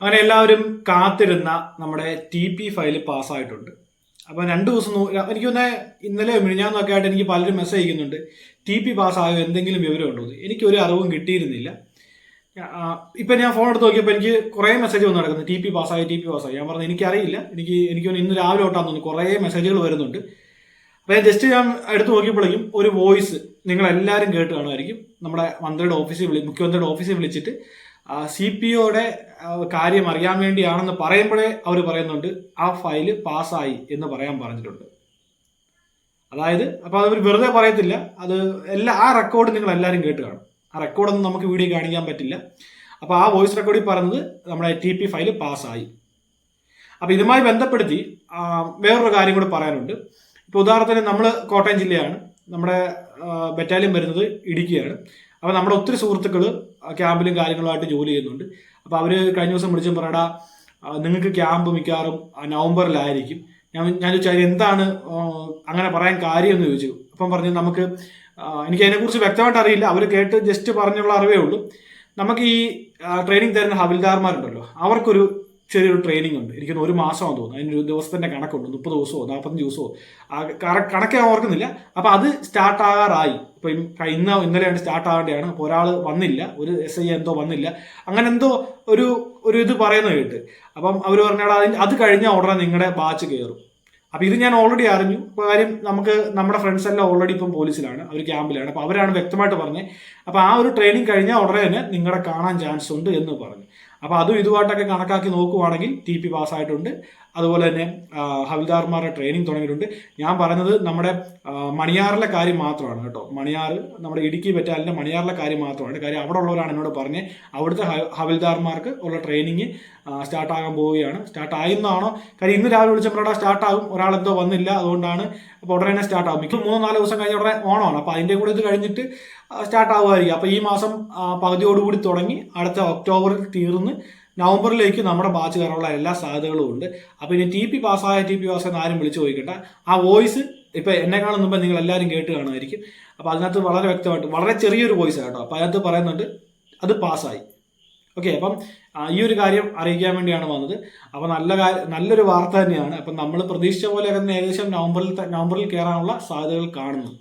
അങ്ങനെ എല്ലാവരും കാത്തിരുന്ന നമ്മുടെ ടി പി ഫയൽ പാസ്സായിട്ടുണ്ട് അപ്പോൾ രണ്ട് ദിവസം എനിക്ക് തന്നെ ഇന്നലെ മിനിഞ്ഞാന്നൊക്കെ ആയിട്ട് എനിക്ക് പലരും മെസ്സേജ് അയക്കുന്നുണ്ട്. ടി പി പാസ്സായോ എന്തെങ്കിലും വിവരമുണ്ടോ എനിക്ക് ഒരു അറിവും കിട്ടിയിരുന്നില്ല. ഇപ്പൊ ഞാൻ ഫോൺ എടുത്ത് നോക്കിയപ്പോൾ എനിക്ക് കുറേ മെസ്സേജ് വന്നു നടക്കുന്നത് ടി പി പാസ്സായി ടി പി പാസ്സായി ഞാൻ പറഞ്ഞു എനിക്കറിയില്ല. എനിക്ക് എനിക്ക് ഇന്ന് രാവിലെ തൊട്ടാന്ന് തോന്നുന്നു കുറേ മെസ്സേജുകൾ വരുന്നുണ്ട്. അപ്പോൾ ഞാൻ ജസ്റ്റ് ഞാൻ എടുത്ത് നോക്കിയപ്പോഴേക്കും ഒരു വോയിസ് നിങ്ങളെല്ലാവരും കേട്ട് കാണുമായിരിക്കും. നമ്മുടെ മന്ത്രിയുടെ ഓഫീസിൽ വിളി മുഖ്യമന്ത്രിയുടെ ഓഫീസിൽ വിളിച്ചിട്ട് സി പി ഒയുടെ കാര്യം അറിയാൻ വേണ്ടിയാണെന്ന് പറയുമ്പോഴേ അവർ പറയുന്നുണ്ട് ആ ഫയൽ പാസ്സായി എന്ന് പറയാൻ പറഞ്ഞിട്ടുണ്ട്. അതായത് അപ്പോൾ അവർ വെറുതെ പറയത്തില്ല. അത് എല്ലാ ആ റെക്കോർഡ് നിങ്ങൾ എല്ലാവരും കേട്ട് കാണും. ആ റെക്കോർഡൊന്നും നമുക്ക് വീഡിയോ കാണിക്കാൻ പറ്റില്ല. അപ്പോൾ ആ വോയിസ് റെക്കോർഡിൽ പറയുന്നത് നമ്മുടെ ടി പി ഫയൽ പാസ്സായി. അപ്പോൾ ഇതുമായി ബന്ധപ്പെടുത്തി വേറൊരു കാര്യം കൂടി പറയാനുണ്ട്. ഇപ്പോൾ ഉദാഹരണത്തിന് നമ്മൾ കോട്ടയം ജില്ലയാണ്. നമ്മുടെ ബറ്റാലിയൻ വരുന്നത് ഇടുക്കിയാണ്. അപ്പോൾ നമ്മുടെ ഒത്തിരി സുഹൃത്തുക്കൾ ക്യാമ്പിലും കാര്യങ്ങളുമായിട്ട് ജോലി ചെയ്യുന്നുണ്ട്. അപ്പോൾ അവർ കഴിഞ്ഞ ദിവസം വിളിച്ചും പറയടാ നിങ്ങൾക്ക് ക്യാമ്പ് മിക്കവാറും നവംബറിലായിരിക്കും. ഞാൻ ഞാൻ ചോദിച്ചു "അതിന് എന്താണ് അങ്ങനെ പറയാൻ കാര്യം? എന്ന് ചോദിച്ചു. അപ്പം പറഞ്ഞു നമുക്ക് എനിക്ക് അതിനെക്കുറിച്ച് വ്യക്തമായിട്ട് അറിയില്ല. അവർ കേട്ട് ജസ്റ്റ് പറഞ്ഞുള്ള അറിവേ ഉള്ളൂ. നമുക്ക് ഈ ട്രെയിനിങ് തരുന്ന ഹവിൽദാർമാരുണ്ടല്ലോ അവർക്കൊരു ചെറിയൊരു ട്രെയിനിങ് ഉണ്ട്. എനിക്ക് ഒരു മാസമാണെന്ന് തോന്നുന്നു. അതിനൊരു ദിവസത്തിന്റെ കണക്കുണ്ട്. മുപ്പത് ദിവസമോ നാൽപ്പത്തഞ്ച് ദിവസമോ. കണക്ക് ഞാൻ ഓർക്കുന്നില്ല. അപ്പം അത് സ്റ്റാർട്ട് ആകാറായി. ഇപ്പം ഇന്ന് ഇന്നലെയാണ് സ്റ്റാർട്ട് ആകേണ്ടതാണ് അപ്പോൾ ഒരാൾ വന്നില്ല. ഒരു എസ് ഐ എന്തോ വന്നില്ല. അങ്ങനെ എന്തോ ഒരു ഒരു ഇത് പറയുന്നത് കേട്ട്. അപ്പം അവർ പറഞ്ഞാൽ അത് കഴിഞ്ഞാൽ ഉടനെ നിങ്ങളുടെ ബാച്ച് കയറും അപ്പം ഇത് ഞാൻ ഓൾറെഡി അറിഞ്ഞു. കാര്യം നമുക്ക് നമ്മുടെ ഫ്രണ്ട്സ് എല്ലാം ഓൾറെഡി ഇപ്പം പോലീസിലാണ്. അവർ ക്യാമ്പിലാണ്. അപ്പോൾ അവരാണ് വ്യക്തമായിട്ട് പറഞ്ഞത് അപ്പോൾ ആ ഒരു ട്രെയിനിങ് കഴിഞ്ഞാൽ ഉടനെ തന്നെ നിങ്ങളെ കാണാൻ ചാൻസ് ഉണ്ട് എന്ന് പറഞ്ഞു. അപ്പോൾ അതും ഇതുമായിട്ടൊക്കെ കണക്കാക്കി നോക്കുവാണെങ്കിൽ ടി പി പാസ്സായിട്ടുണ്ട്. അതുപോലെ തന്നെ ഹവിൽദാർമാരുടെ ട്രെയിനിങ് തുടങ്ങിയിട്ടുണ്ട്. ഞാൻ പറഞ്ഞത് നമ്മുടെ മണിയാറിലെ കാര്യം മാത്രമാണ് കേട്ടോ. മണിയാർ നമ്മുടെ ഇടുക്കി ബറ്റാലിന്റെ മണിയാറിലെ കാര്യം മാത്രമാണ്. കാര്യം അവിടെ ഉള്ളവരാണ് എന്നോട് പറഞ്ഞ് അവിടുത്തെ ഹവിൽദാർമാർക്ക് ഉള്ള ട്രെയിനിങ് സ്റ്റാർട്ടാകാൻ പോവുകയാണ്. സ്റ്റാർട്ട് ആയിരുന്നാണോ കാര്യം ഇന്ന് രാവിലെ വിളിച്ചപ്പോഴാ സ്റ്റാർട്ട് ആകും. ഒരാളെന്തോ വന്നില്ല. അതുകൊണ്ടാണ് അപ്പോൾ ഉടനെ തന്നെ സ്റ്റാർട്ടാകും മിക്ക മൂന്നോ നാല് ദിവസം കഴിഞ്ഞ ഉടനെ ഓണമാണ് അപ്പോൾ അതിന്റെ കൂടെ ഇത് കഴിഞ്ഞിട്ട് സ്റ്റാർട്ട് ആകുമായിരിക്കും അപ്പോൾ ഈ മാസം പകുതിയോടുകൂടി തുടങ്ങി അടുത്ത ഒക്ടോബറിൽ തീർന്ന് നവംബറിലേക്ക് നമ്മുടെ ബാച്ച് കയറാനുള്ള എല്ലാ സാധ്യതകളും ഉണ്ട്. അപ്പോൾ ഇനി ടി പി പാസ്സായ ടി പി പാസ്സായെന്ന് ആരും വിളിച്ചു ചോദിക്കണ്ട. ആ വോയിസ് ഇപ്പൊ എന്നെക്കാളും മുമ്പ് നിങ്ങൾ എല്ലാവരും കേട്ട് കാണുമായിരിക്കും. അപ്പോൾ അതിനകത്ത് വളരെ വ്യക്തമായിട്ട് വളരെ ചെറിയൊരു വോയിസ് കേട്ടോ. അപ്പോൾ അതിനകത്ത് പറയുന്നുണ്ട് അത് പാസ്സായി ഓക്കെ അപ്പം ഈ ഒരു കാര്യം അറിയിക്കാൻ വേണ്ടിയാണ് വന്നത്. അപ്പോൾ നല്ല നല്ലൊരു വാർത്ത തന്നെയാണ്. അപ്പം നമ്മൾ പ്രതീക്ഷിച്ച പോലെ തന്നെ ഏകദേശം നവംബറിൽ നവംബറിൽ കയറാനുള്ള സാധ്യതകൾ കാണുന്നു.